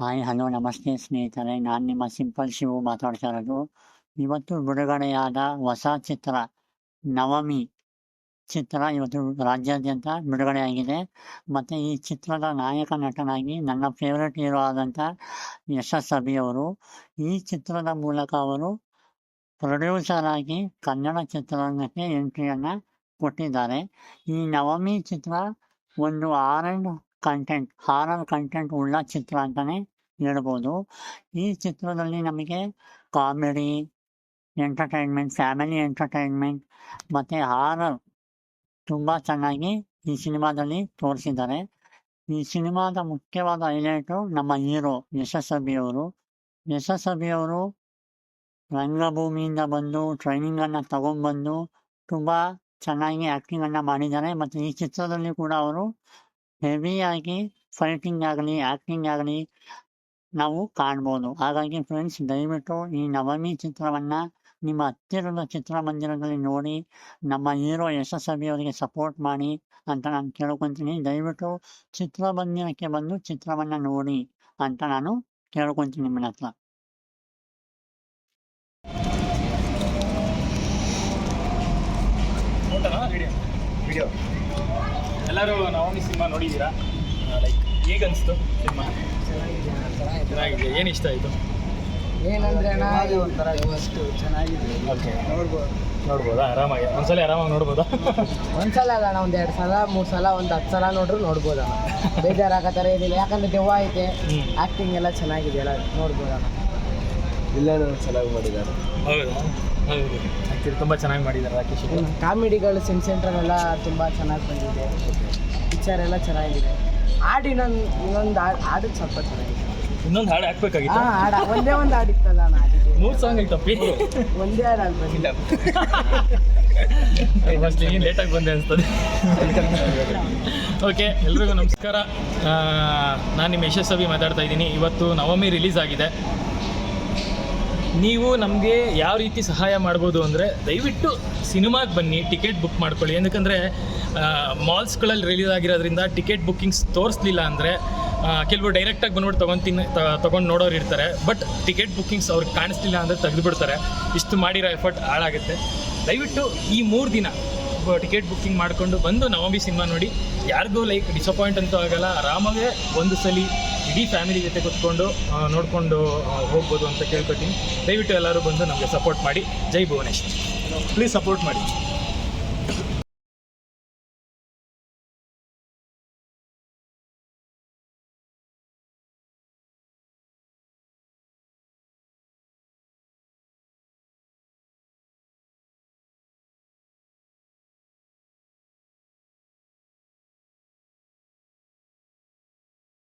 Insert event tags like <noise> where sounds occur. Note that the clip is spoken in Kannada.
ಹಾಯ್, ಹಲೋ, ನಮಸ್ತೆ ಸ್ನೇಹಿತರೆ. ನಾನು ನಿಮ್ಮ ಸಿಂಪಲ್ ಶಿವು ಮಾತಾಡ್ತಾ ಇರೋದು ಇವತ್ತು ಬಿಡುಗಡೆಯಾದ ಹೊಸ ಚಿತ್ರ, ನವಮಿ ಚಿತ್ರ ಇವತ್ತು ರಾಜ್ಯಾದ್ಯಂತ ಬಿಡುಗಡೆಯಾಗಿದೆ. ಮತ್ತು ಈ ಚಿತ್ರದ ನಾಯಕ ನಟನಾಗಿ ನನ್ನ ಫೇವ್ರೆಟ್ ಹೀರೋ ಆದಂಥ ಯಶಸ್ ಅಭಿಯವರು ಈ ಚಿತ್ರದ ಮೂಲಕ ಅವರು ಪ್ರೊಡ್ಯೂಸರ್ ಆಗಿ ಕನ್ನಡ ಚಿತ್ರರಂಗಕ್ಕೆ ಎಂಟ್ರಿಯನ್ನು ಕೊಟ್ಟಿದ್ದಾರೆ. ಈ ನವಮಿ ಚಿತ್ರ ಒಂದು ಆರ್ ಕಂಟೆಂಟ್ ಹಾರರ್ ಕಂಟೆಂಟ್ ಉಳ್ಳ ಚಿತ್ರ ಅಂತಾನೆ ಹೇಳ್ಬೋದು. ಈ ಚಿತ್ರದಲ್ಲಿ ನಮಗೆ ಕಾಮಿಡಿ ಎಂಟರ್ಟೈನ್ಮೆಂಟ್ ಫ್ಯಾಮಿಲಿ ಎಂಟರ್ಟೈನ್ಮೆಂಟ್ ಮತ್ತು ಹಾರರ್ ತುಂಬ ಚೆನ್ನಾಗಿ ಈ ಸಿನಿಮಾದಲ್ಲಿ ತೋರಿಸಿದ್ದಾರೆ. ಈ ಸಿನಿಮಾದ ಮುಖ್ಯವಾದ ಹೈಲೈಟು ನಮ್ಮ ಹೀರೋ ಯಶಸ್ವಿ ಅವರು. ರಂಗಭೂಮಿಯಿಂದ ಬಂದು ಟ್ರೈನಿಂಗನ್ನು ತಗೊಂಡ್ಬಂದು ತುಂಬ ಚೆನ್ನಾಗಿ ಆ್ಯಕ್ಟಿಂಗನ್ನು ಮಾಡಿದ್ದಾರೆ. ಮತ್ತು ಈ ಚಿತ್ರದಲ್ಲಿ ಕೂಡ ಅವರು ಹೆವಿಯಾಗಿ ಫೈಟಿಂಗ್ ಆಗಲಿ ಆ್ಯಕ್ಟಿಂಗ್ ಆಗಲಿ ನಾವು ಕಾಣ್ಬೋದು. ಹಾಗಾಗಿ ಫ್ರೆಂಡ್ಸ್ ದಯವಿಟ್ಟು ಈ ನವಮಿ ಚಿತ್ರವನ್ನು ನಿಮ್ಮ ಹತ್ತಿರದ ಚಿತ್ರಮಂದಿರದಲ್ಲಿ ನೋಡಿ, ನಮ್ಮ ಹೀರೋ ಯಶಸ್ವಿ ಅವರಿಗೆ ಸಪೋರ್ಟ್ ಮಾಡಿ ಅಂತ ನಾನು ಕೇಳ್ಕೊತೀನಿ. ದಯವಿಟ್ಟು ಚಿತ್ರಮಂದಿರಕ್ಕೆ ಬಂದು ಚಿತ್ರವನ್ನು ನೋಡಿ ಅಂತ ನಾನು ಕೇಳ್ಕೊತೀನಿ ನಿಮ್ಮನ್ನ ಹತ್ರ. ಎಲ್ಲರೂ ನವಮಿ ಸಿನಿಮಾ ನೋಡಿದ್ದೀರಾ? ಲೈಕ್ ಈಗ ಅನಿಸ್ತು ಸಿನಿಮಾ? ಚೆನ್ನಾಗಿದೆ. ಏನು ಇಷ್ಟ ಆಯಿತು? ಏನಂದ್ರೆ ಅಣ್ಣ ಒಂಥರ ಅಷ್ಟು ಚೆನ್ನಾಗಿದೆ. ಓಕೆ. ನೋಡ್ಬೋದು. ನೋಡ್ಬೋದಾ? ಆರಾಮಾಗಿ? ಒಂದ್ಸಲ ಆರಾಮಾಗಿ ನೋಡ್ಬೋದಾ? ಒಂದ್ಸಲ ಅಲ್ಲ ಅಣ್ಣ ಒಂದ್ ಎರಡು ಸಲ ಮೂರು ಸಲ ಒಂದ್ ಹತ್ತು ಸಲ ನೋಡ್ರು ನೋಡ್ಬೋದು ಅಣ್ಣ <laughs> ಬೇಜಾರಾಗೋ ಥರ ಏನಿಲ್ಲ. ಯಾಕಂದ್ರೆ ದೆವ್ವ ಐತೆ. ಆ್ಯಕ್ಟಿಂಗ್ ಆಕ್ಟಿಂಗ್ ಎಲ್ಲ ಚೆನ್ನಾಗಿದೆ ಎಲ್ಲ ನೋಡ್ಬೋದು ವಿಲ್ಲನ್ ಚೆನ್ನಾಗಿ ಮಾಡಿದ್ದಾರೆ. ಹೌದಾ ಹೌದು. ಆ್ಯಕ್ಚುಲಿ ತುಂಬ ಚೆನ್ನಾಗಿ ಮಾಡಿದ್ದಾರೆ ರಾಕೇಶ್. ಕಾಮಿಡಿಗಳು ಸಿನ್ ಸೆಂಟರ್ ಎಲ್ಲ ತುಂಬ ಚೆನ್ನಾಗಿ ಬಂದಿದೆ. ಪಿಕ್ಚರ್ ಎಲ್ಲ ಚೆನ್ನಾಗಿದೆ. ಹಾಡು ಇನ್ನೊಂದು ಇನ್ನೊಂದು ಹಾಡು ಹಾಡು ಸ್ವಲ್ಪ ಚೆನ್ನಾಗಿದೆ. ಇನ್ನೊಂದು ಹಾಡು ಹಾಕ್ಬೇಕಾಗಿತ್ತು? ಹಾಂ ಹಾಡ ಒಂದೇ ಒಂದು ಹಾಡಿತ್ತಲ್ಲ ನಾನು ಮೂರು ಸಾಂಗ್ ಐತಪ್ಪಿ <laughs> ಒಂದೇ ಹಾಡು ಆಗ್ಬೇಕಿಲ್ಲ ಏನು ಲೇಟಾಗಿ ಬಂದೆ ಅನಿಸ್ತದೆ. ಓಕೆ ಎಲ್ರಿಗೂ ನಮಸ್ಕಾರ. ನಾನು ನಿಮ್ಮ ಯಶಸ್ವಿ ಮಾತಾಡ್ತಾ ಇದ್ದೀನಿ. ಇವತ್ತು ನವಮಿ ರಿಲೀಸ್ ಆಗಿದೆ. ನೀವು ನಮಗೆ ಯಾವ ರೀತಿ ಸಹಾಯ ಮಾಡ್ಬೋದು ಅಂದರೆ ದಯವಿಟ್ಟು ಸಿನಿಮಾಗೆ ಬನ್ನಿ, ಟಿಕೆಟ್ ಬುಕ್ ಮಾಡ್ಕೊಳ್ಳಿ. ಏನಕ್ಕಂದರೆ ಮಾಲ್ಸ್ಗಳಲ್ಲಿ ರಿಲೀಸ್ ಆಗಿರೋದ್ರಿಂದ ಟಿಕೆಟ್ ಬುಕ್ಕಿಂಗ್ಸ್ ತೋರಿಸ್ಲಿಲ್ಲ ಅಂದರೆ ಕೆಲವರು ಡೈರೆಕ್ಟಾಗಿ ಬಂದ್ಬಿಟ್ಟು ತೊಗೊತೀನಿ ತೊಗೊಂಡು ನೋಡೋರು ಇರ್ತಾರೆ. ಬಟ್ ಟಿಕೆಟ್ ಬುಕ್ಕಿಂಗ್ಸ್ ಅವ್ರಿಗೆ ಕಾಣಿಸ್ತಿಲ್ಲ ಅಂದರೆ ತೆಗೆದುಬಿಡ್ತಾರೆ. ಇಷ್ಟು ಮಾಡಿರೋ ಎಫರ್ಟ್ ಹಾಳಾಗುತ್ತೆ. ದಯವಿಟ್ಟು ಈ ಮೂರು ದಿನ ಟಿಕೆಟ್ ಬುಕ್ಕಿಂಗ್ ಮಾಡಿಕೊಂಡು ಬಂದು ನವಮಿ ಸಿನಿಮಾ ನೋಡಿ. ಯಾರಿಗೂ ಲೈಕ್, ಡಿಸಪಾಯಿಂಟ್ ಅಂತೂ ಆಗಲ್ಲ. ಆರಾಮಾಗೆ ಒಂದು ಸಲ ಇಡೀ ಫ್ಯಾಮಿಲಿ ಜೊತೆ ಕೂತ್ಕೊಂಡು ನೋಡಿಕೊಂಡು ಹೋಗ್ಬೋದು ಅಂತ ಕೇಳ್ಕೊತೀನಿ. ದಯವಿಟ್ಟು ಎಲ್ಲರೂ ಬಂದು ನಮಗೆ ಸಪೋರ್ಟ್ ಮಾಡಿ. ಜೈ ಭುವನೇಶ್ವರ್. ಪ್ಲೀಸ್ ಸಪೋರ್ಟ್ ಮಾಡಿ.